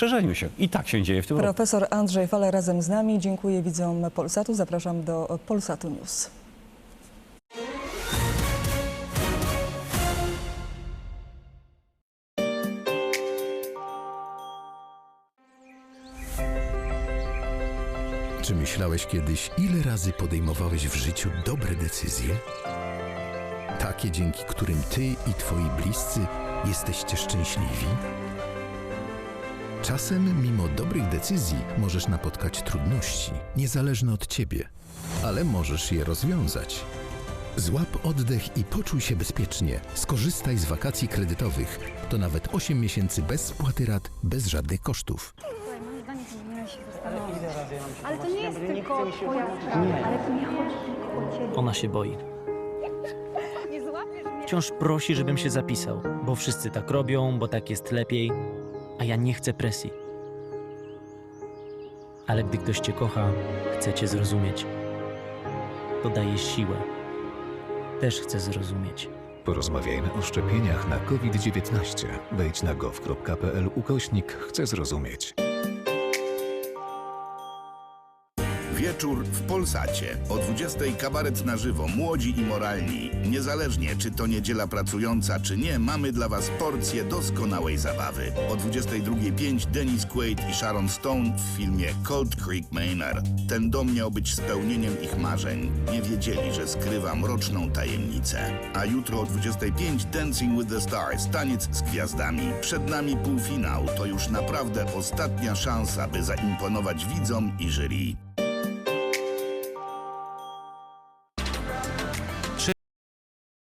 szerzeniu się. I tak się dzieje w tym roku. Profesor Andrzej Fale razem z nami. Dziękuję widzom Polsatu. Zapraszam do Polsatu News. Czy myślałeś kiedyś, ile razy podejmowałeś w życiu dobre decyzje? Takie, dzięki którym ty i twoi bliscy jesteście szczęśliwi? Czasem, mimo dobrych decyzji, możesz napotkać trudności, niezależne od ciebie, ale możesz je rozwiązać. Złap oddech i poczuj się bezpiecznie. Skorzystaj z wakacji kredytowych. To nawet 8 miesięcy bez spłaty rat, bez żadnych kosztów. Ale to nie jest tylko twoja sprawa, ale to nie chodzi tylko o ciebie. Ona się boi. Wciąż prosi, żebym się zapisał, bo wszyscy tak robią, bo tak jest lepiej, a ja nie chcę presji. Ale gdy ktoś cię kocha, chce cię zrozumieć. To daje siłę. Też chcę zrozumieć. Porozmawiajmy o szczepieniach na COVID-19. Wejdź na gov.pl ukośnik Chcę zrozumieć. Wieczór w Polsacie. O 20 kabaret na żywo. Młodzi i moralni. Niezależnie czy to niedziela pracująca, czy nie, mamy dla Was porcję doskonałej zabawy. O 22.05 Dennis Quaid i Sharon Stone w filmie Cold Creek Manor. Ten dom miał być spełnieniem ich marzeń. Nie wiedzieli, że skrywa mroczną tajemnicę. A jutro o 25 Dancing with the Stars. Taniec z gwiazdami. Przed nami półfinał. To już naprawdę ostatnia szansa, by zaimponować widzom i jury.